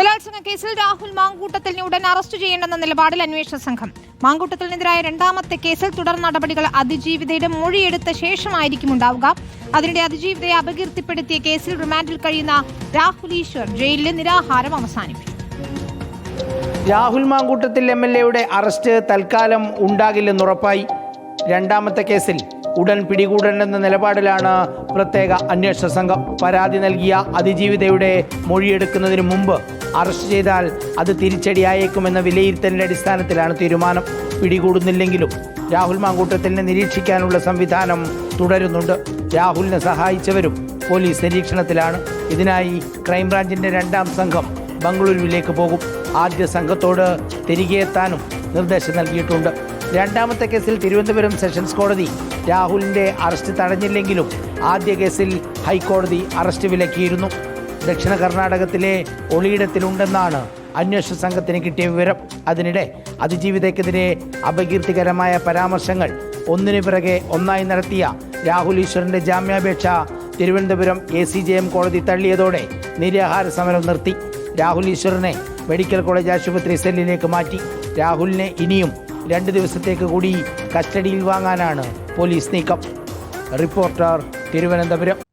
ബലാത്സംഗ കേസിൽ രാഹുൽ മാങ്കൂട്ടത്തിനെ ഉടൻ അറസ്റ്റ് ചെയ്യേണ്ടെന്ന നിലപാടിൽ അന്വേഷണ സംഘം. മാങ്കൂട്ടത്തിനെതിരായ രണ്ടാമത്തെ കേസിൽ തുടർ നടപടികൾ അതിജീവിതയുടെ മൊഴിയെടുത്ത ശേഷമായിരിക്കും ഉണ്ടാവുക അതിനിടെ അതിജീവിതയെ അപകീർത്തിപ്പെടുത്തിയ കേസിൽ റിമാൻഡിൽ കഴിയുന്ന രാഹുൽ ഈശ്വർ ജയിലിലെ നിരാഹാരം അവസാനിപ്പിച്ചു. രാഹുൽ മാങ്കൂട്ടത്തിൽ എം എൽ എയുടെ അറസ്റ്റ് തൽക്കാലം ഉണ്ടാകില്ലെന്നുറപ്പായി രണ്ടാമത്തെ കേസിൽ ഉടൻ പിടികൂടണമെന്ന നിലപാടിലാണ് പ്രത്യേക അന്വേഷണ സംഘം. പരാതി നൽകിയ അതിജീവിതയുടെ മൊഴിയെടുക്കുന്നതിന് മുമ്പ് അറസ്റ്റ് ചെയ്താൽ അത് തിരിച്ചടിയായേക്കുമെന്ന വിലയിരുത്തലിന്റെ അടിസ്ഥാനത്തിലാണ് തീരുമാനം. പിടികൂടുന്നില്ലെങ്കിലും രാഹുൽ മാങ്കൂട്ടത്തിനെ നിരീക്ഷിക്കാനുള്ള സംവിധാനം തുടരുന്നുണ്ട്. രാഹുലിനെ സഹായിച്ചവരും പോലീസ് നിരീക്ഷണത്തിലാണ്. ഇതിനായി ക്രൈംബ്രാഞ്ചിന്റെ രണ്ടാം സംഘം ബംഗളൂരുവിലേക്ക് പോകും. ആദ്യ സംഘത്തോട് തിരികെ എത്താനും നിർദ്ദേശം നൽകിയിട്ടുണ്ട്. രണ്ടാമത്തെ കേസിൽ തിരുവനന്തപുരം സെഷൻസ് കോടതി രാഹുലിന്റെ അറസ്റ്റ് തടഞ്ഞില്ലെങ്കിലും ആദ്യ കേസിൽ ഹൈക്കോടതി അറസ്റ്റ് വിലക്കിയിരുന്നു. ദക്ഷിണ കർണാടകത്തിലെ ഒളിയിടത്തിലുണ്ടെന്നാണ് അന്വേഷണ സംഘത്തിന് കിട്ടിയ വിവരം. അതിനിടെ അതിജീവിതയ്ക്കെതിരെ അപകീർത്തികരമായ പരാമർശങ്ങൾ. ഒന്നിനു പിറകെ ഒന്നായി നടത്തിയ രാഹുൽ ഈശ്വറിന്റെ ജാമ്യാപേക്ഷ Thiruvananthapuram A C J M കോടതി തള്ളിയതോടെ നിരാഹാര സമരം നിർത്തി. രാഹുൽ ഈശ്വറിനെ മെഡിക്കൽ കോളേജ് ആശുപത്രി സെല്ലിലേക്ക് മാറ്റി. രാഹുലിനെ ഇനിയും രണ്ട് ദിവസത്തേക്ക് കൂടി കസ്റ്റഡിയിൽ വാങ്ങാനാണ് പോലീസ് നീക്കം. റിപ്പോർട്ടർ തിരുവനന്തപുരം.